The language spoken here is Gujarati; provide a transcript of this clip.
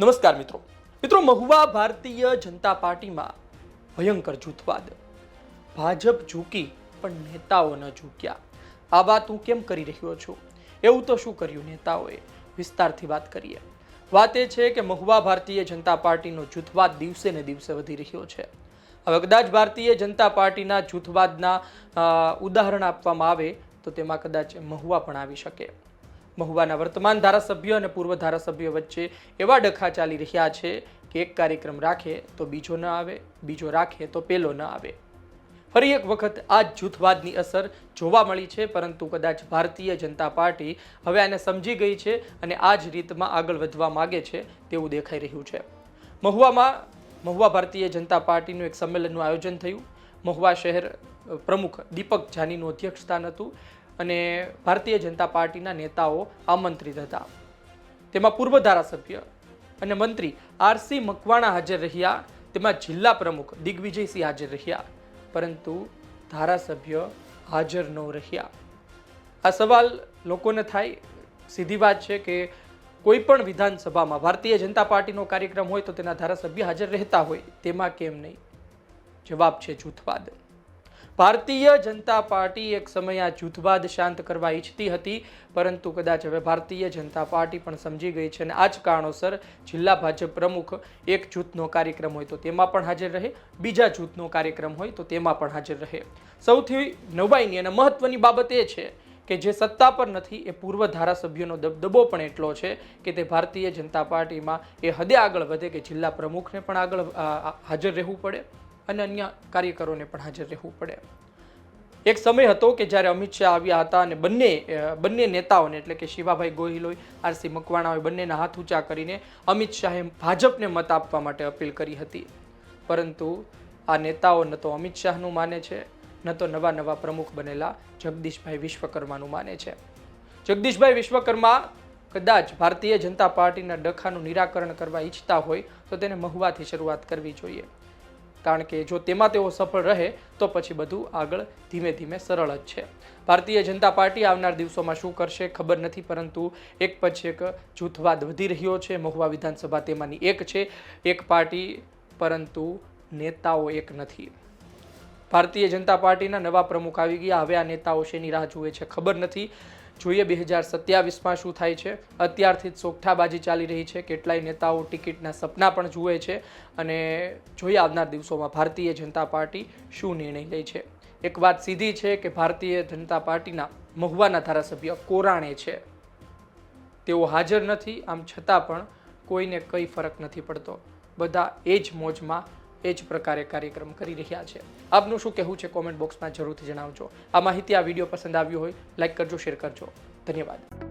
નમસ્કાર મિત્રો. મિત્રો, મહુવા ભારતીય જનતા પાર્ટીમાં ભયંકર જૂથવાદ. ભાજપ ઝૂકી, પણ નેતાઓ ન ઝૂક્યા. આ વાત હું કેમ કરી રહ્યો છું? એવું તો શું કર્યું નેતાઓએ? વિસ્તારથી વાત કરીએ. વાત એ છે કે મહુવા ભારતીય જનતા પાર્ટીનો જૂથવાદ દિવસે ને દિવસે વધી રહ્યો છે. હવે કદાચ ભારતીય જનતા પાર્ટીના જૂથવાદના ઉદાહરણ આપવામાં આવે તો તેમાં કદાચ મહુવા પણ આવી શકે. મહુવાના વર્તમાન ધારાસભ્ય અને પૂર્વ ધારાસભ્ય વચ્ચે એવા ડખા ચાલી રહ્યા છે કે એક કાર્યક્રમ રાખે તો બીજો ન આવે, બીજો રાખે તો પેલો ન આવે. ફરી એક વખત આ જૂથવાદની અસર જોવા મળી છે, પરંતુ કદાચ ભારતીય જનતા પાર્ટી હવે આને સમજી ગઈ છે અને આ જ રીતમાં આગળ વધવા માગે છે તેવું દેખાઈ રહ્યું છે. મહુવામાં, મહુવા ભારતીય જનતા પાર્ટીનું એક સંમેલનનું આયોજન થયું. મહુવા શહેર પ્રમુખ દીપક જાનીનું અધ્યક્ષસ્થાન હતું. અને ભારતીય જનતા પાર્ટીના નેતાઓ આમંત્રિત હતા. તેમાં પૂર્વ ધારાસભ્ય અને મંત્રી આરસી મકવાણા હાજર રહ્યા. તેમાં જિલ્લા પ્રમુખ દિગ્વિજયસિંહ હાજર રહ્યા. પરંતુ ધારાસભ્ય હાજર ન રહ્યા. આ સવાલ લોકોને થાય. સીધી વાત છે કે કોઈ પણ વિધાનસભામાં ભારતીય જનતા પાર્ટીનો કાર્યક્રમ હોય તો તેના ધારાસભ્ય હાજર રહેતા હોય. તેમાં કેમ નહીં? જવાબ છે જૂથવાદ. ભારતીય જનતા પાર્ટી એક સમયે આ જૂથવાદ શાંત કરવા ઈચ્છતી હતી, પરંતુ કદાચ હવે ભારતીય જનતા પાર્ટી પણ સમજી ગઈ છે અને આ જ કારણોસર જિલ્લા ભાજપ પ્રમુખ એક જૂથનો કાર્યક્રમ હોય તો તેમાં પણ હાજર રહે, બીજા જૂથનો કાર્યક્રમ હોય તો તેમાં પણ હાજર રહે. સૌથી નવાઈની અને મહત્વની બાબત એ છે કે જે સત્તા પર નથી, એ પૂર્વ ધારાસભ્યોનો દબદબો પણ એટલો છે કે તે ભારતીય જનતા પાર્ટીમાં એ હદે આગળ વધે કે જિલ્લા પ્રમુખને પણ આગળ હાજર રહેવું પડે. અને અન્ય કાર્યકરોને પણ હાજર રહેવું પડે. એક સમય હતો કે જ્યારે અમિત શાહ આવ્યા હતા અને બંને બંને નેતાઓને, એટલે કે શિવાભાઈ ગોહિલ હોય, આરસી મકવાણા હોય, બંનેના હાથ ઊંચા કરીને અમિત શાહે ભાજપને મત આપવા માટે અપીલ કરી હતી. પરંતુ આ નેતાઓ ન તો અમિત શાહનું માને છે, ન તો નવા નવા પ્રમુખ બનેલા જગદીશભાઈ વિશ્વકર્માનું માને છે. જગદીશભાઈ વિશ્વકર્મા કદાચ ભારતીય જનતા પાર્ટીના ડખાનું નિરાકરણ કરવા ઈચ્છતા હોય, તો તેને મહુવાથી શરૂઆત કરવી જોઈએ. કારણ કે જો તેમાં તેઓ સફળ રહે, તો પછી બધું આગળ ધીમે ધીમે સરળ જ છે. ભારતીય જનતા પાર્ટી આવનાર દિવસોમાં શું કરશે ખબર નથી, પરંતુ એક પછી એક જૂથવાદ વધી રહ્યો છે. મહુવા વિધાનસભા તેમાંની એક છે. એક પાર્ટી, પરંતુ નેતાઓ એક નથી. ભારતીય જનતા પાર્ટીના નવા પ્રમુખ આવી ગયા. હવે આ નેતાઓ શેની રાહ જુએ છે ખબર નથી. જોઈએ બે હજાર સત્યાવીસમાં શું થાય છે. અત્યારથી જ સોગઠાબાજી ચાલી રહી છે. કેટલાય નેતાઓ ટિકિટના સપના પણ જુએ છે અને જોઈએ આવનાર દિવસોમાં ભારતીય જનતા પાર્ટી શું નિર્ણય લે છે. એક વાત સીધી છે કે ભારતીય જનતા પાર્ટીના મહુવાના ધારાસભ્ય કોરાણે છે. તેઓ હાજર નથી. આમ છતાં પણ કોઈને કંઈ ફરક નથી પડતો. બધા એ જ મોજમાં એ જ પ્રકારે કાર્યક્રમ કરી રહ્યા છે. આપનું શું કહેવું છે કોમેન્ટ બોક્સમાં જરૂરથી જણાવજો. આ માહિતી આ વીડિયો પસંદ આવ્યો હોય લાઈક કરજો શેર કરજો. ધન્યવાદ.